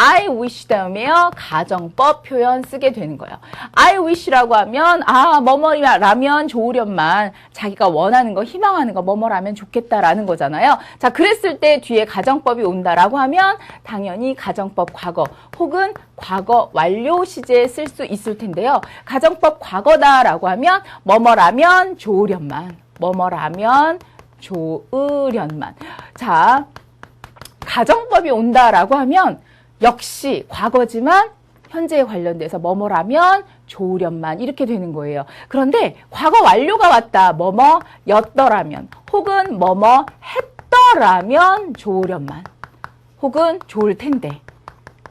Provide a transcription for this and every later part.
I wish 다음에요. 가정법 표현 쓰게 되는 거예요. I wish라고 하면 아 뭐뭐라면 좋으련만 자기가 원하는 거 희망하는 거 뭐뭐라면 좋겠다라는 거잖아요. 자 그랬을 때 뒤에 가정법이 온다라고 하면 당연히 가정법 과거 혹은 과거 완료 시제에 쓸 수 있을 텐데요. 가정법 과거다라고 하면 뭐뭐라면 좋으련만 뭐뭐라면 좋으련만 자 가정법이 온다라고 하면 역시 과거지만 현재에 관련돼서 뭐뭐라면 좋으련만 이렇게 되는 거예요. 그런데 과거 완료가 왔다. 뭐뭐였더라면 혹은 뭐뭐 했더라면 좋으련만 혹은 좋을 텐데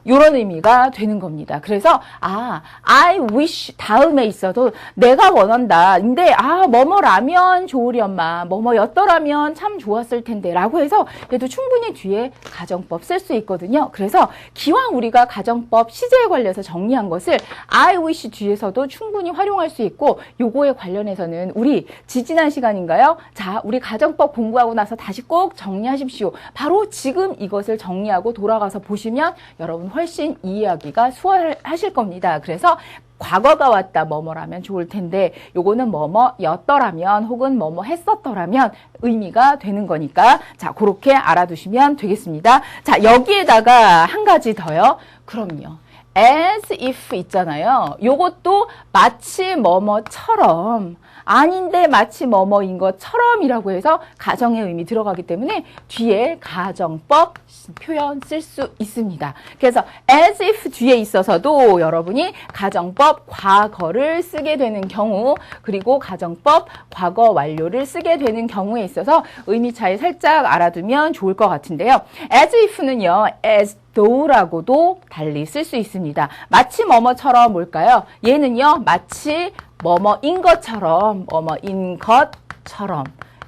이런 의미가 되는 겁니다. 그래서 아, I wish 다음에 있어도 내가 원한다. 근데 아, 뭐뭐라면 좋으련만, 뭐뭐였더라면 참 좋았을 텐데라고 해서 얘도 충분히 뒤에 가정법 쓸 수 있거든요. 그래서 기왕 우리가 가정법 시제에 관해서 정리한 것을 I wish 뒤에서도 충분히 활용할 수 있고 요거에 관련해서는 우리 지지난 시간인가요? 자, 우리 가정법 공부하고 나서 다시 꼭 정리하십시오. 바로 지금 이것을 정리하고 돌아가서 보시면 여러분 훨씬 이해하기가 수월하실 겁니다. 그래서 과거가 왔다 뭐뭐라면 좋을 텐데 요거는 뭐뭐였더라면 혹은 뭐뭐 했었더라면 의미가 되는 거니까 자 그렇게 알아두시면 되겠습니다. 자 여기에다가 한 가지 더요. 그럼요. As if 있잖아요. 요것도 마치 뭐뭐처럼 아닌데 마치 뭐뭐인 것처럼이라고 해서 가정의 의미 들어가기 때문에 뒤에 가정법 표현 쓸 수 있습니다. 그래서 as if 뒤에 있어서도 여러분이 가정법 과거를 쓰게 되는 경우 그리고 가정법 과거 완료를 쓰게 되는 경우에 있어서 의미 차이 살짝 알아두면 좋을 것 같은데요. as if는요. as though라고도 달리 쓸 수 있습니다. 마치 뭐뭐처럼 뭘까요? 얘는요. 마치 뭐뭐인 것처럼 뭐뭐인 것처럼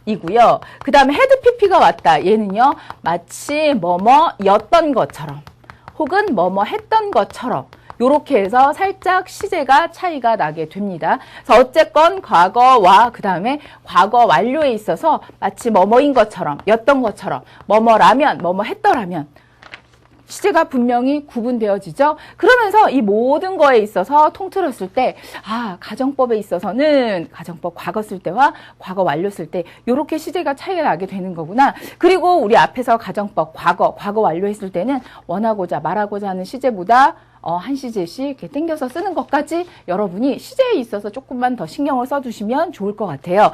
이고요. 그 다음에 헤드 PP가 왔다. 얘는요. 마치 뭐뭐였던 것처럼 혹은 뭐뭐 했던 것처럼 요렇게 해서 살짝 시제가 차이가 나게 됩니다. 그래서 어쨌건 과거와 그 다음에 과거 완료에 있어서 마치 뭐뭐인 것처럼 였던 것처럼 뭐뭐라면 뭐뭐 했더라면 시제가 분명히 구분되어지죠. 그러면서 이 모든 거에 있어서 통틀었을 때, 아, 가정법에 있어서는 가정법 과거 쓸 때와 과거 완료 쓸 때, 요렇게 시제가 차이가 나게 되는 거구나. 그리고 우리 앞에서 가정법 과거, 과거 완료 했을 때는 원하고자 말하고자 하는 시제보다 어, 한 시제씩 이렇게 땡겨서 쓰는 것까지 여러분이 시제에 있어서 조금만 더 신경을 써주시면 좋을 것 같아요.